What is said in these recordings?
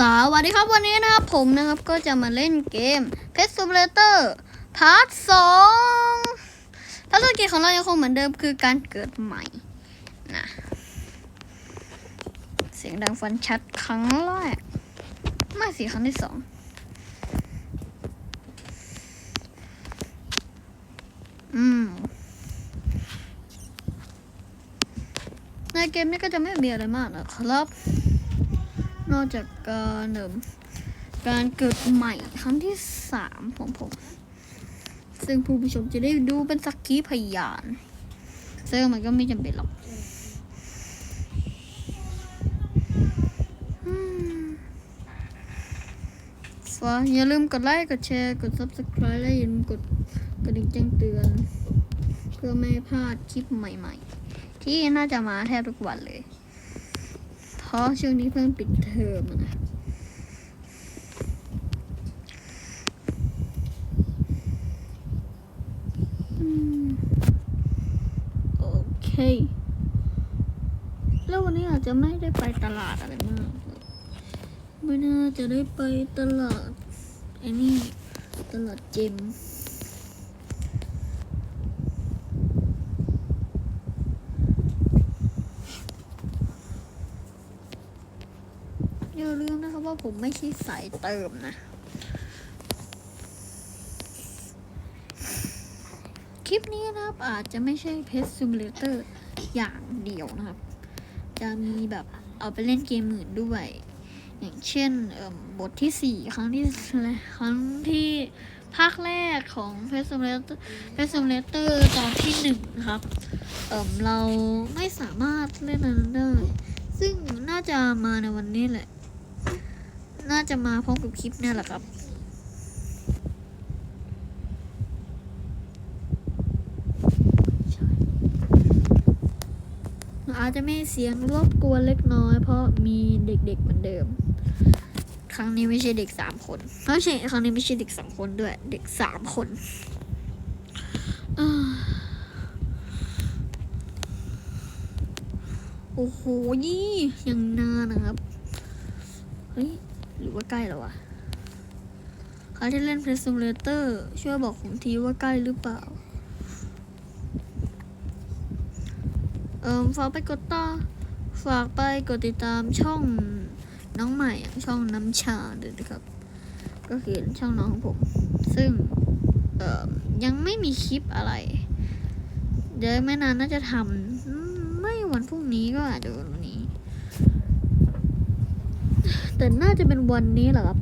สวัสดีครับวันนี้นะครับผมนะครับก็จะมาเล่นเกม Pet Simulator พาร์ทสองภารกิจของเรายังคงเหมือนเดิมคือการเกิดใหม่นะเสียงดังฟันชัดครั้งแรกไม่สิครั้งที่สองอืมในเกมนี้ก็จะไม่มีอะไรมากนะครับ นอกจากการเดิมการเกิดใหม่ครั้งที่สามของผม ซึ่งผู้ผู้ชมจะได้ดูเป็นสักขีพยาน ซึ่งมันก็ไม่จำเป็นหรอกอืมฝาอย่าลืมกดไลค์ กดแชร์ กด subscribe และอย่าลืมกดกระดิ่งแจ้งเตือน เพื่อไม่พลาดคลิปใหม่ๆ ที่น่าจะมาแทบทุกวันเลย ราะช่วงนี้เพิ่งปิดเทอมอะนะโอเค แล้ววันนี้อาจจะไม่ได้ไปตลาดอะไรมาก ไม่น่าจะได้ไปตลาดไอ้นี่ตลาดเจมส์ อย่าลืมนะครับว่าผมไม่ใช่สายเติมนะ คลิปนี้นะครับอาจจะไม่ใช่เพ t ซิมูเลเตอร์อย่างเดียวนะครับ จะมีแบบเอาไปเล่นเกมอื่นด้วย อย่างเช่นบทที่สี่ครั้งที่ครั้งที่ภาคแรกของเพ t ซิมูเลเตอร์เพ t ซิมูเลเตอร์ตอนที่หนึ่งนะครับเอ่มเราไม่สามารถเล่นนั้นได้ซึ่งน่าจะมาในวันนี้แหละ น่าจะมาพร้อมกับคลิปเนี่ยแหละครับอาจจะไม่เสียงรบกวนเล็กน้อย เพราะมีเด็กๆเหมือนเดิม ครั้งนี้ไม่ใช่เด็กสามคนไม่ใช่ครั้งนี้ไม่ใช่เด็กสองคนด้วย เด็กสามคนโอ้โหยี่ยังนานนะครับ เฮ้ย หรือว่าใกล้แล้ววะใครที่เล่น p l a y s i m u l a t o r ช่วยบอกผมทีว่าใกล้หรือเปล่า เอ่อฝากไปกดต่อ ฝากไปกดติดตามช่องน้องใหม่ช่องน้ำชาด้วยนะครับ ก็คือช่องน้องของผม ซึ่งเอ่อยังไม่มีคลิปอะไร เดี๋ยวไม่นานน่าจะทำไม่วันพรุ่งนี้ก็อาจจะวันนี้ แต่น่าจะเป็นวันนี้แหละครับ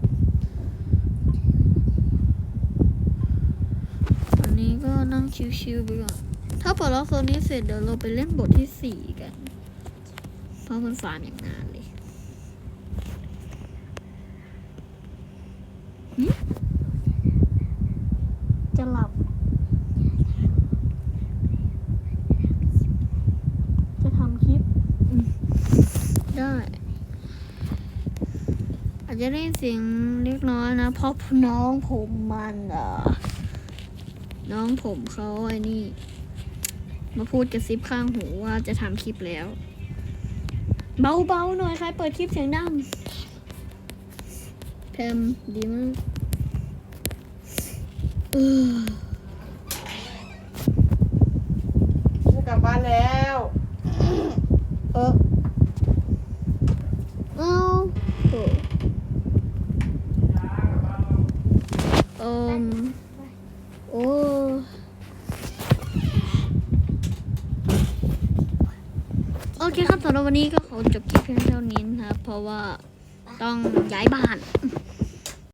วันนี้ก็นั่งชิวๆไปก่อนถ้าปลดล็อกโซนนี้เสร็จเดี๋ยวเราไปเล่นบทที่สี่กันเพราะมันฟาร์มอย่างนานเลยจะหลับ จะทำคลิปอืมได้ อาจจะได้ยินเสียงเล็กน้อยนะ เพราะน้องผมมันเอ่อน้องผมเขาไอ้นี่ มาพูดกระซิบข้างหูว่าจะทำคลิปแล้ว เบาๆหน่อยใครเปิดคลิปเสียงดังแพมดีมากเออจะกลับบ้านแล้ว เออเอาโอ้เอมโอ้โอเคครับสำหรับวันนี้ก็ขอจบคลิปเพียงเท่านี้นะครับ เพราะว่าต้องย้ายบ้าน